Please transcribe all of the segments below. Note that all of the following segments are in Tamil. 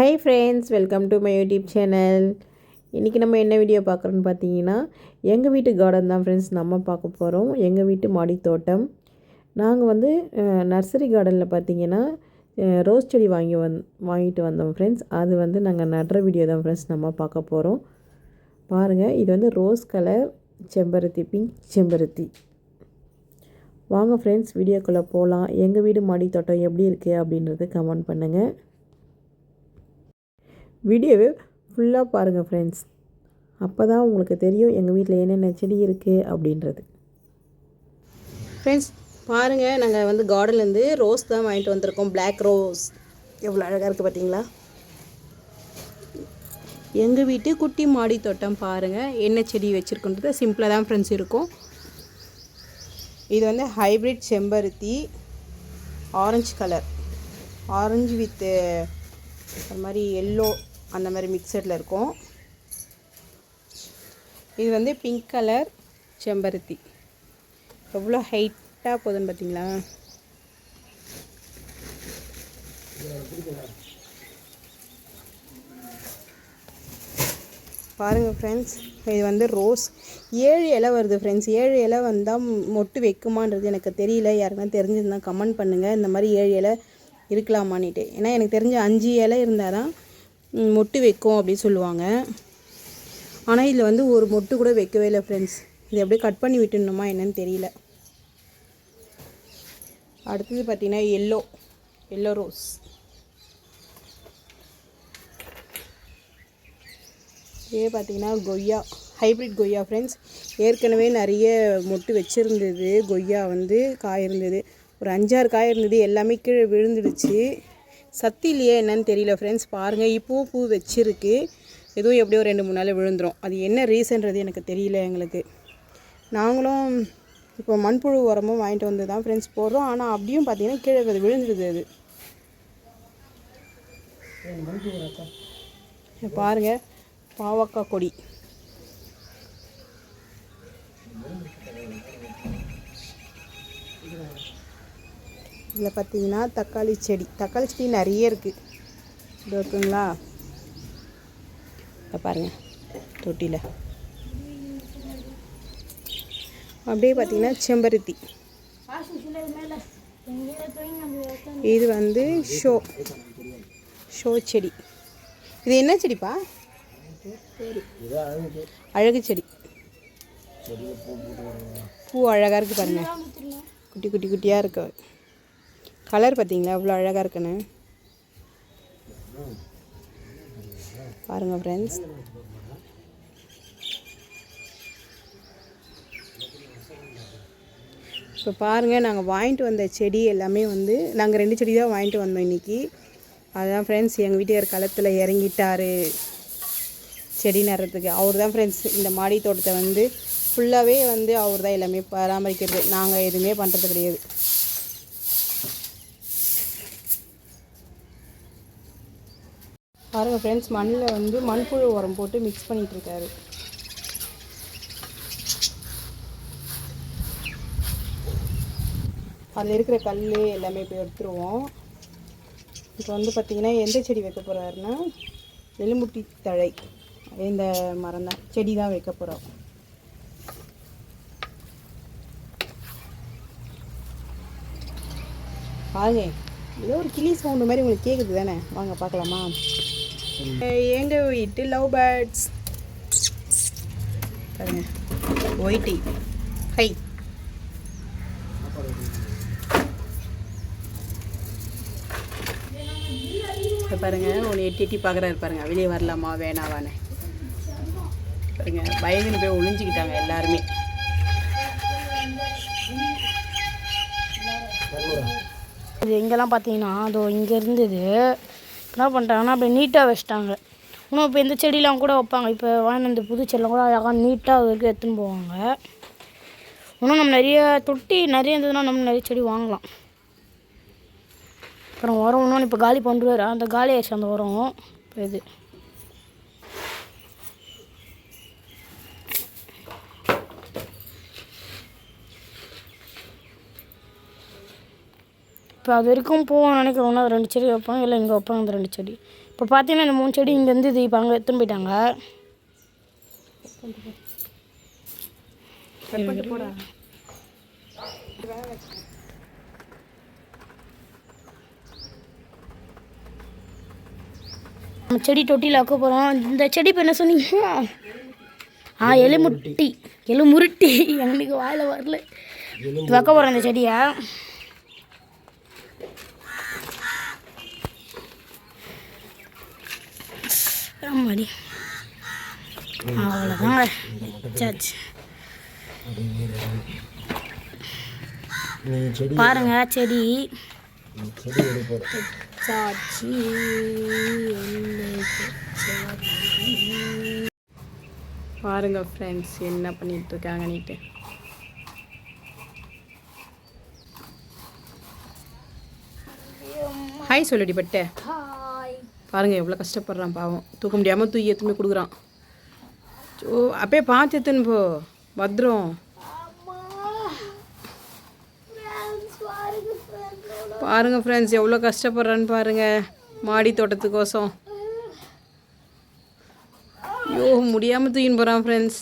Hi friends welcome to my YouTube channel இன்றைக்கி நம்ம என்ன வீடியோ பார்க்குறோன்னு பார்த்தீங்கன்னா எங்கள் வீட்டு கார்டன் தான் ஃப்ரெண்ட்ஸ் நம்ம பார்க்க போகிறோம் எங்கள் வீட்டு மாடி தோட்டம் நாங்கள் வந்து நர்சரி கார்டனில் பார்த்தீங்கன்னா ரோஸ் செடி வாங்கி வந் வாங்கிட்டு வந்தோம் ஃப்ரெண்ட்ஸ் அது வந்து நாங்கள் நடுற வீடியோ தான் ஃப்ரெண்ட்ஸ் நம்ம பார்க்க போகிறோம் பாருங்கள் இது வந்து ரோஸ் கலர் செம்பருத்தி பிங்க் செம்பருத்தி. வாங்க ஃப்ரெண்ட்ஸ் வீடியோக்குள்ளே போகலாம் எங்கள் வீடு மாடி தோட்டம் எப்படி இருக்குது அப்படின்றது கமெண்ட் பண்ணுங்கள் வீடியோவை ஃபுல்லாக பாருங்கள் ஃப்ரெண்ட்ஸ் அப்போ தான் உங்களுக்கு தெரியும் எங்கள் வீட்டில் என்னென்ன செடி இருக்குது அப்படின்றது. ஃப்ரெண்ட்ஸ் பாருங்கள் நாங்கள் வந்து கார்டன்லேருந்து ரோஸ் தான் வாங்கிட்டு வந்திருக்கோம். பிளாக் ரோஸ் எவ்வளோ அழகாக இருக்குது பார்த்தீங்களா எங்கள் வீட்டு குட்டி மாடி தோட்டம் பாருங்கள் என்ன செடி வச்சுருக்குன்றது சிம்பிளாக தான் ஃப்ரெண்ட்ஸ் இருக்கும். இது வந்து ஹைப்ரிட் செம்பருத்தி ஆரஞ்சு கலர் ஆரஞ்சு வித்து அது மாதிரி எல்லோ அந்த மாதிரி மிக்சடில் இருக்கும். இது வந்து பிங்க் கலர் செம்பருத்தி. எவ்வளோ ஹைட்டாக போதும் பார்த்தீங்களா? பாருங்கள் ஃப்ரெண்ட்ஸ் இது வந்து ரோஸ் ஏழு இலை வருது ஃப்ரெண்ட்ஸ் ஏழு இலை வந்தால் மொட்டு வைக்குமான்றது எனக்கு தெரியல. யாருக்குன்னா தெரிஞ்சிருந்தால் கமெண்ட் பண்ணுங்கள் இந்த மாதிரி ஏழு இலை இருக்கலாமான்னுட்டு. ஏன்னா எனக்கு தெரிஞ்ச அஞ்சு இலை இருந்தால் தான் மொட்டு வைக்கும் அப்படின்னு சொல்லுவாங்க. ஆனால் இதில் வந்து ஒரு மொட்டு கூட வைக்கவே இல்லை ஃப்ரெண்ட்ஸ் இதை அப்படியே கட் பண்ணி விட்டுணுமா என்னன்னு தெரியல. அடுத்தது பார்த்திங்கன்னா எல்லோ எல்லோ ரோஸ் இதே பார்த்தீங்கன்னா கொய்யா. ஹைப்ரிட் கொய்யா ஃப்ரெண்ட்ஸ் ஏற்கனவே நிறைய மொட்டு வச்சுருந்தது. கொய்யா வந்து காய் இருந்தது. ஒரு அஞ்சாறு காய் இருந்தது. எல்லாமே கீழே விழுந்துடுச்சு. சத்து இல்லையே என்னன்னு தெரியல ஃப்ரெண்ட்ஸ் பாருங்கள் இப்போவும் பூ வச்சிருக்கு. ஏதோ எப்படியோ ரெண்டு மூணு நாள் விழுந்துரும். அது என்ன ரீசன்றது எனக்கு தெரியல எங்களுக்கு. நாங்களும் இப்போ மண்புழு உரமும் வாங்கிட்டு வந்து தான் ஃப்ரெண்ட்ஸ் போடுறோம். ஆனால் அப்படியும் பார்த்தீங்கன்னா கீழே அது. விழுந்துடுது அது இங்க பாருங்க பாவக்காய் கொடி. இதில் பார்த்தீங்கன்னா தக்காளி செடி. தக்காளி செடி நிறைய இருக்குது இது இருக்குங்களா? இதை பாருங்கள் தொட்டியில். அப்படியே பார்த்தீங்கன்னா செம்பருத்தி. இது வந்து ஷோ. ஷோ செடி. இது என்ன செடிப்பா? அழகு செடி. பூ அழகாக இருக்குது பாருங்க. குட்டி குட்டி குட்டியாக இருக்கு. கலர் பார்த்தீங்களா? அவ்வளோ அழகாக இருக்குன்னு. பாருங்கள் ஃப்ரெண்ட்ஸ் இப்போ பாருங்கள் நாங்கள் வாங்கிட்டு வந்த செடி எல்லாமே வந்து நாங்கள் ரெண்டு செடி தான் வாங்கிட்டு வந்தோம் இன்றைக்கி அதுதான் ஃப்ரெண்ட்ஸ் எங்கள் வீட்டுக்கார் களத்தில் இறங்கிட்டார். செடி நடுறதுக்கு. அவர் தான் ஃப்ரெண்ட்ஸ் இந்த மாடி தோட்டத்தை வந்து ஃபுல்லாகவே வந்து அவர் தான் எல்லாமே பராமரிக்கிறது. நாங்கள் எதுவுமே பண்ணுறது கிடையாது. பாருங்கள் ஃப்ரெண்ட்ஸ் மண்ணில் வந்து மண்புழு உரம் போட்டு மிக்ஸ் பண்ணிகிட்டு இருக்காரு அதில் இருக்கிற கல் எல்லாமே இப்போ எடுத்துருவோம். இப்போ வந்து பார்த்திங்கன்னா எந்த செடி வைக்க போகிறாருன்னா எலும்புட்டி தழை. இந்த மரம் தான். செடி தான் வைக்க போகிறோம் பாருங்க ஏதோ ஒரு கிளி சவுண்டு மாதிரி உங்களுக்கு கேட்குது தானே? வாங்க பார்க்கலாமா? எங்கள் வீட்டு லவ் பேர்ட்ஸ்? பாருங்க. Whitey hi. இப்போ பாருங்க ஒன்று எட்டி எட்டி பார்க்குறாரு பாருங்க. வெளியே வரலாமா வேணாவான்னு பாருங்க பயந்துன்னு போய் ஒளிஞ்சிக்கிட்டாங்க எல்லாருமே. இது எங்கெல்லாம் பார்த்தீங்கன்னா அதோ இங்கே இருந்தது. என்ன பண்ணிட்டாங்கன்னா அப்படியே நீட்டாக வச்சிட்டாங்க. இன்னும் இப்போ இந்த செடியெலாம் கூட வைப்பாங்க. இப்போ வாங்கின இந்த புது செடிலாம் கூட அழகாக நீட்டாக வரைக்கும் எடுத்துன்னு போவாங்க. இன்னும் நம்ம நிறைய தொட்டி நிறைய இருந்ததுன்னா நம்ம நிறைய செடி வாங்கலாம். அப்புறம் உரம் இன்னொன்று இப்போ காலி பண்ணுறாரு அந்த காலி ஆயிடுச்சு அந்த உரம். இப்போ இது. இப்போ அது வரைக்கும் போவோம் நினைக்கிறோம்னா அது ரெண்டு செடி வைப்பாங்க இல்லை இங்கே வைப்பாங்க அந்த ரெண்டு செடி. இப்போ பார்த்தீங்கன்னா இந்த மூணு செடி இங்கே இருந்தது இப்போ அங்கே எடுத்துன்னு போயிட்டாங்க. செடி தொட்டியில் வைக்க போகிறோம். இந்த செடி இப்போ என்ன சொன்னீங்க? ஆ எலுமுட்டி எலுமுருட்டி. எனக்கு வாயில் வரல. இது வைக்க போகிறோம் இந்த செடியை. ஆமாடி அவ்வளோதாங்க வச்சாச்சு பாருங்க செடி. சாட்சி பாருங்க ஃப்ரெண்ட்ஸ் என்ன பண்ணிட்டு இருக்காங்க நீட்டு ஹாய் சொல்லுடி பட்டே. ஹாய் பாருங்க எவ்வளோ கஷ்டப்படுறான் பாவம். தூக்க முடியாமல் தூக்கி எத்துமே கொடுக்குறான். ஓ அப்பயே பார்த்து எத்துன்னு போ. பத்திரம். பாருங்க ஃப்ரெண்ட்ஸ் எவ்வளோ கஷ்டப்படுறான்னு பாருங்க. மாடி தோட்டத்துக்கோசம். ஐயோ முடியாமல் தூக்கின்னு போகிறான் ஃப்ரெண்ட்ஸ்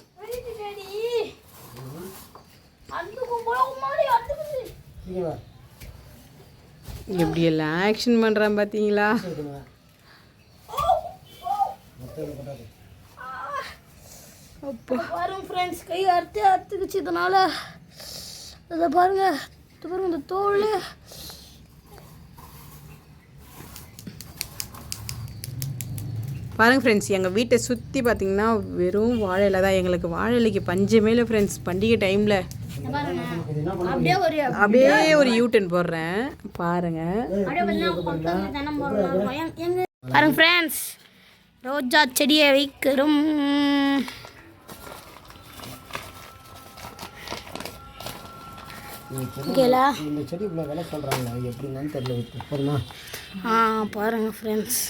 எப்படி எல்லாம் ஆக்ஷன் பண்ணுறான் பார்த்தீங்களா பாருங்க ஃப்ரெண்ட்ஸ் கை அறுத்து அறுத்துக்குச்சு இதனால. இதை பாருங்க. இது பாருங்க இந்த தோல். பாருங்க ஃப்ரெண்ட்ஸ் எங்கள் வீட்டை சுற்றி பார்த்தீங்கன்னா வெறும் வாழை இலை தான். எங்களுக்கு வாழை இலைக்கு பஞ்சமே இல்லை ஃப்ரெண்ட்ஸ் பண்டிகை டைமில் அப்படியே ஒரு அப்படியே ஒரு யூட்டன் போடுறேன். பாருங்க. பாருங்க ஃப்ரெண்ட்ஸ் ரோஜா செடியை வைக்கிறோம். ஓகேலா இந்த செடி இவ்வளோ விலை சொல்கிறாங்க எப்படின்னு தெரியல வித்து போதுமா? ஆ பாருங்க ஃப்ரெண்ட்ஸ்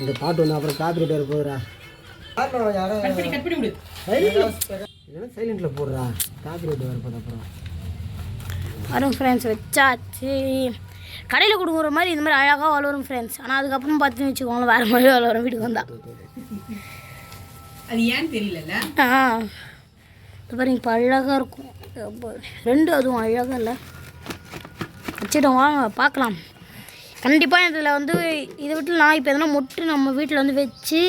இந்த பாட்டு வந்து அப்புறம் காப்பிரைட் வர போகுறா சைலண்டில் போடுறா? காப்பிரைட் வர போகுது அப்புறம். வரும் ஃப்ரெண்ட்ஸ் வச்சாச்சு. கடையில் கொடுக்குற மாதிரி இந்த மாதிரி அழகாக வளரும் ஃப்ரெண்ட்ஸ் ஆனால் அதுக்கப்புறம் பார்த்துன்னு வச்சுக்கோங்களேன் வேறு மாதிரி வளரும் வீட்டுக்கு வந்தா. அது ஏன்னு தெரியலல்ல? ஆ. இது பாருங்க இப்போ அழகாக இருக்கும். ரெண்டு அதுவும் அழகாக இல்லை. வச்சிட்டோம் வாங்க பார்க்கலாம் கண்டிப்பாக இதில் வந்து இதை விட்டு நான் இப்போ எதனா மொட்டு நம்ம வீட்டில் வந்து வச்சு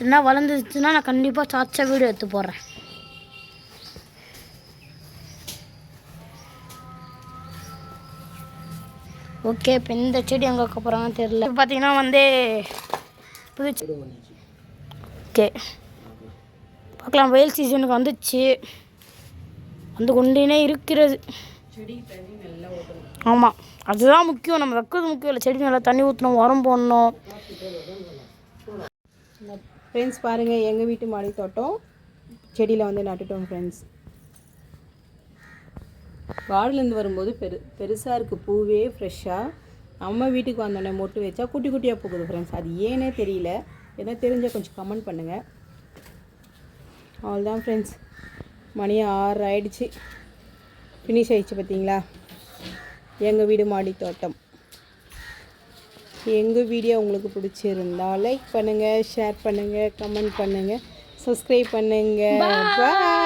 எதனா வளர்ந்துச்சுன்னா நான் கண்டிப்பாக சாச்சா வீடு எடுத்து போடுறேன். ஓகே இப்போ இந்த செடி எங்கே வைக்க போகிறாங்கன்னு தெரியல. இப்போ பார்த்தீங்கன்னா வந்து புது செடி ஓகே. பார்க்கலாம் வெயில் சீசனுக்கு வந்துச்சு. வந்து கொண்டே இருக்கிறது. ஆமாம் அதுதான் முக்கியம். நம்ம வைக்கிறது முக்கியம் இல்லை. செடி நல்லா தண்ணி ஊற்றணும் உரம் போடணும். ஃப்ரெண்ட்ஸ் பாருங்கள் எங்கள் வீட்டு மாடி தோட்டம். செடியில் வந்து நட்டுட்டோம் ஃப்ரெண்ட்ஸ் காடுலேருந்து வரும்போது பெரு பெருசாக இருக்குது பூவே ஃப்ரெஷ்ஷாக நம்ம வீட்டுக்கு வந்தோடனே மொட்டு வச்சா குட்டி குட்டியாக பூக்குது ஃப்ரெண்ட்ஸ் அது ஏனே தெரியல. எதனா தெரிஞ்சால் கொஞ்சம் கமெண்ட் பண்ணுங்கள் அவ்வளோதான் ஃப்ரெண்ட்ஸ் மணி ஆறு ஆயிடுச்சு. ஃபினிஷ் ஆயிடுச்சு பார்த்தீங்களா எங்கள் வீடு மாடி தோட்டம். எங்கள் வீடியோ உங்களுக்கு பிடிச்சிருந்தா லைக் பண்ணுங்கள் ஷேர் பண்ணுங்கள் கமெண்ட் பண்ணுங்கள் சப்ஸ்கிரைப் பண்ணுங்கள் பாய்